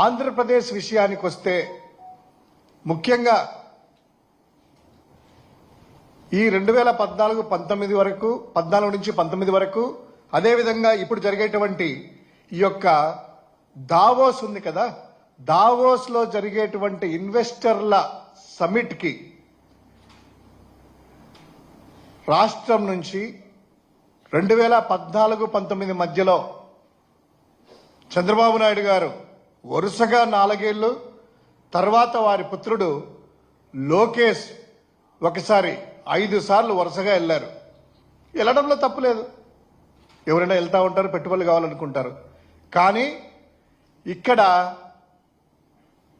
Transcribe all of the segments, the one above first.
ఆంధ్రప్రదేశ్ విషయానికి వస్తే ముఖ్యంగా ఈ రెండు వేల పద్నాలుగు పంతొమ్మిది వరకు పద్నాలుగు నుంచి పంతొమ్మిది వరకు అదేవిధంగా ఇప్పుడు జరిగేటువంటి ఈ యొక్క దావోస్ ఉంది కదా దావోస్లో జరిగేటువంటి ఇన్వెస్టర్ల సమిట్కి రాష్ట్రం నుంచి రెండు వేల పద్నాలుగు పంతొమ్మిది మధ్యలో చంద్రబాబు నాయుడు గారు వరుసగా నాలుగేళ్ళు. తర్వాత వారి పుత్రుడు లోకేష్ ఒకసారి ఐదు సార్లు వరుసగా వెళ్ళారు. వెళ్ళడంలో తప్పులేదు ఎవరైనా వెళ్తా ఉంటారు పెట్టుబడులు కావాలనుకుంటారు. కానీ ఇక్కడ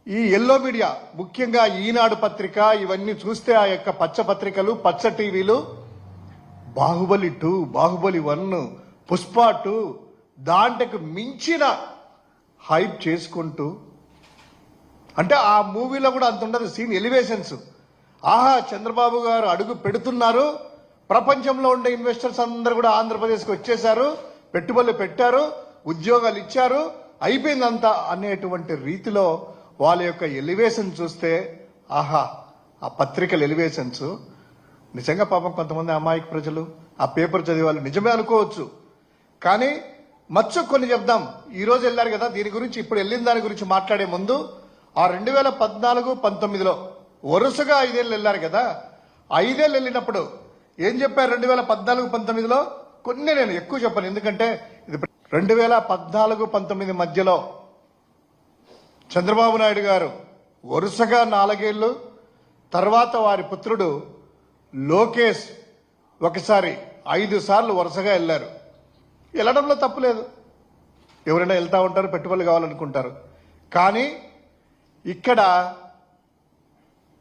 ఈ ఎల్లో మీడియా ముఖ్యంగా ఈనాడు పత్రిక ఇవన్నీ చూస్తే ఆ యొక్క పచ్చ పత్రికలు పచ్చ టీవీలు Baahubali two Baahubali one Pushpa two దాంట్కి మించిన హైప్ చేసుకుంటూ అంటే ఆ మూవీలో కూడా అంత ఉండదు సీన్ ఎలివేషన్స్. ఆహా చంద్రబాబు గారు అడుగు పెడుతున్నారు. ప్రపంచంలో ఉండే ఇన్వెస్టర్స్ అందరూ కూడా ఆంధ్రప్రదేశ్కి వచ్చేశారు పెట్టుబడులు పెట్టారు ఉద్యోగాలు ఇచ్చారు. అయిపోయిందంతా అనేటువంటి రీతిలో వాళ్ళ యొక్క ఎలివేషన్ చూస్తే ఆహా ఆ పత్రికల ఎలివేషన్స్. నిజంగా పాపం కొంతమంది అమాయక ప్రజలు ఆ పేపర్ చదివే వాళ్ళు నిజమే అనుకోవచ్చు. కానీ మచ్చు కొన్ని చెప్దాం. ఈ రోజు వెళ్ళారు కదా దీని గురించి ఇప్పుడు వెళ్ళిన దాని గురించి మాట్లాడే ముందు ఆ రెండు వేల పద్నాలుగు పంతొమ్మిదిలో వరుసగా ఐదేళ్ళు వెళ్ళారు కదా ఐదేళ్ళు వెళ్ళినప్పుడు ఏం చెప్పారు రెండు వేల పద్నాలుగు పంతొమ్మిదిలో? కొన్ని నేను ఎక్కువ చెప్పను ఎందుకంటే ఇది రెండు వేల పద్నాలుగు పంతొమ్మిది మధ్యలో చంద్రబాబు నాయుడు గారు వరుసగా నాలుగేళ్ళు తర్వాత వారి పుత్రుడు లోకేష్ ఒకసారి ఐదు సార్లు వరుసగా వెళ్ళారు. వెళ్ళడంలో తప్పులేదు ఎవరైనా వెళ్తూ ఉంటారు పెట్టుబడులు కావాలనుకుంటారు. కానీ ఇక్కడ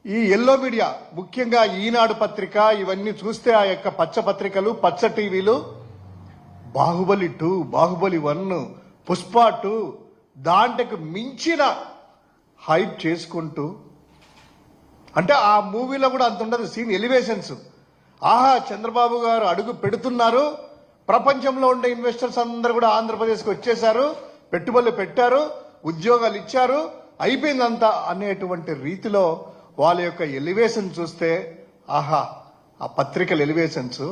ఈ ఎల్లో మీడియా ముఖ్యంగా ఈనాడు పత్రిక ఇవన్నీ చూస్తే ఆ యొక్క పచ్చ పత్రికలు పచ్చ టీవీలు Baahubali two Baahubali one Pushpa two దాంట్కి మించిన హైప్ చేసుకుంటూ అంటే ఆ మూవీలో కూడా అంత ఉండదు సీన్ ఎలివేషన్స్. ఆహా చంద్రబాబు గారు అడుగు పెడుతున్నారు ప్రపంచంలో ఉండే ఇన్వెస్టర్స్ అందరూ కూడా ఆంధ్రప్రదేశ్కి వచ్చేశారు పెట్టుబడులు పెట్టారు ఉద్యోగాలు ఇచ్చారు. అయిపోయిందంతా అనేటువంటి రీతిలో వాళ్ళ యొక్క ఎలివేషన్ చూస్తే ఆహా ఆ పత్రికల ఎలివేషన్స్.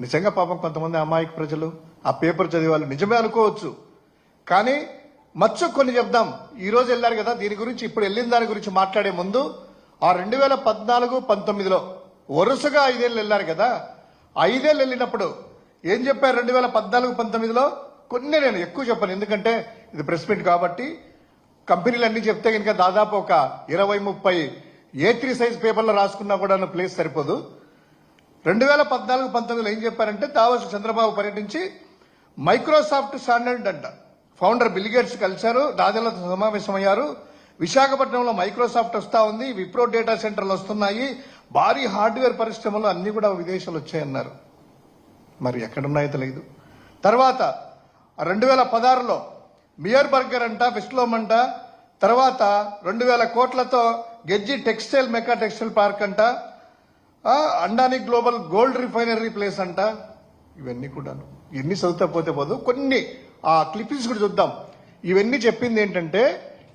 నిజంగా పాపం కొంతమంది అమాయక ప్రజలు ఆ పేపర్ చదివే వాళ్ళు నిజమే అనుకోవచ్చు. కానీ మచ్చు కొన్ని చెప్దాం. ఈరోజు వెళ్ళారు కదా దీని గురించి ఇప్పుడు వెళ్ళిన దాని గురించి మాట్లాడే ముందు ఆ రెండు వేల పద్నాలుగు పంతొమ్మిదిలో వరుసగా ఐదేళ్ళు వెళ్ళారు కదా ఐదేళ్ళు వెళ్ళినప్పుడు ఏం చెప్పారు? రెండు వేల పద్నాలుగు పంతొమ్మిదిలో? కొన్ని నేను ఎక్కువ చెప్పాను. ఎందుకంటే ఇది ప్రెస్ మీట్ కాబట్టి కంపెనీలు చెప్తే కనుక దాదాపు ఒక ఇరవై ముప్పై ఏ త్రీ సైజ్ పేపర్లో రాసుకున్నా కూడా ప్లేస్ సరిపోదు. రెండు వేల పద్నాలుగు పంతొమ్మిదిలో ఏం చెప్పారంటే దావోస్ చంద్రబాబు పర్యటించి మైక్రోసాఫ్ట్ స్టాండర్డ్ అంట. ఫౌండర్ బిల్గేట్స్ కలిశారు రాజులతో సమావేశమయ్యారు. విశాఖపట్నంలో మైక్రోసాఫ్ట్ వస్తా ఉంది విప్రో డేటా సెంటర్లు వస్తున్నాయి భారీ హార్డ్వేర్ పరిశ్రమలు అన్ని కూడా విదేశాలు వచ్చాయన్నారు. మరి ఎక్కడున్నాయో తెలియదు తర్వాత రెండు వేల పదహారులో మియర్ బర్గర్ అంట విస్లోమ్ అంట తర్వాత రెండు వేల కోట్లతో గెజ్జి టెక్స్టైల్ మెకా టెక్స్టైల్ పార్క్ అంట ఆ, Adani global gold refinery place అంట. ఇవన్నీ కూడాను. ఎన్ని చదువుతా పోతే పోదు. కొన్ని ఆ క్లిప్పింగ్స్ కూడా చూద్దాం. ఇవన్నీ చెప్పింది ఏంటంటే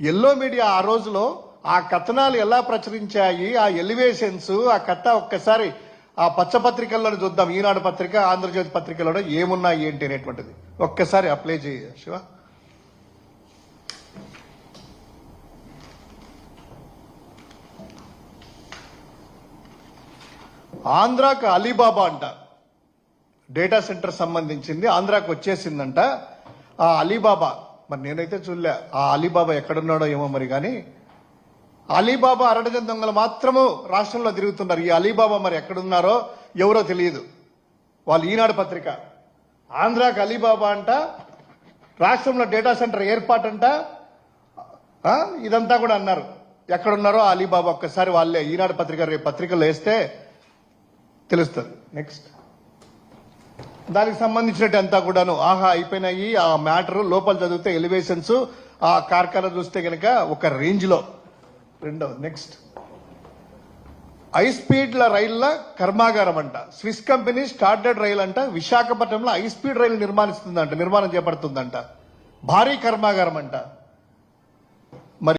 ఎల్లో మీడియా ఆ రోజులో ఆ కథనాలు ఎలా ప్రచురించాయి ఆ ఎలివేషన్స్ ఆ కథ ఒక్కసారి ఆ పచ్చ పత్రికల్లో చూద్దాం. ఈనాడు పత్రిక ఆంధ్రజ్యోతి పత్రికలో ఏమున్నాయి ఏంటి అనేటువంటిది. ఒక్కసారి అప్లై చేయ శివ. ఆంధ్రాకు అలీబాబా అంట. డేటా సెంటర్ సంబంధించింది. ఆంధ్రాకు వచ్చేసిందంట. ఆ అలీబాబా. మరి నేనైతే చూడలే. ఆ అలీబాబా ఎక్కడున్నాడో ఏమో మరి కానీ అలీబాబా అరడజన్ దొంగలు మాత్రము రాష్ట్రంలో తిరుగుతున్నారు ఈ అలీబాబా మరి ఎక్కడున్నారో ఎవరో తెలియదు. వాళ్ళు ఈనాడు పత్రిక. ఆంధ్రాకి అలీబాబా అంట రాష్ట్రంలో డేటా సెంటర్ ఏర్పాటు అంట ఇదంతా కూడా అన్నారు. ఎక్కడున్నారో అలీబాబా ఒక్కసారి వాళ్ళే ఈనాడు పత్రిక రేపు పత్రికలు వేస్తే తెలుస్తుంది. నెక్స్ట్ దానికి సంబంధించినట్టు అంతా కూడాను ఆహా అయిపోయినాయి. ఆ మ్యాటర్ లోపల చదివితే ఎలివేషన్స్ ఆ కార్ఖానా చూస్తే కనుక ఒక రేంజ్లో రెండవ నెక్స్ట్ హై స్పీడ్ల రైళ్ళ కర్మాగారం అంట స్విస్ కంపెనీ స్టార్టెడ్ రైల్ అంట విశాఖపట్నంలో హై స్పీడ్ రైలు నిర్మాణిస్తుందంట నిర్మాణం చేపడుతుందంట. భారీ కర్మాగారం అంట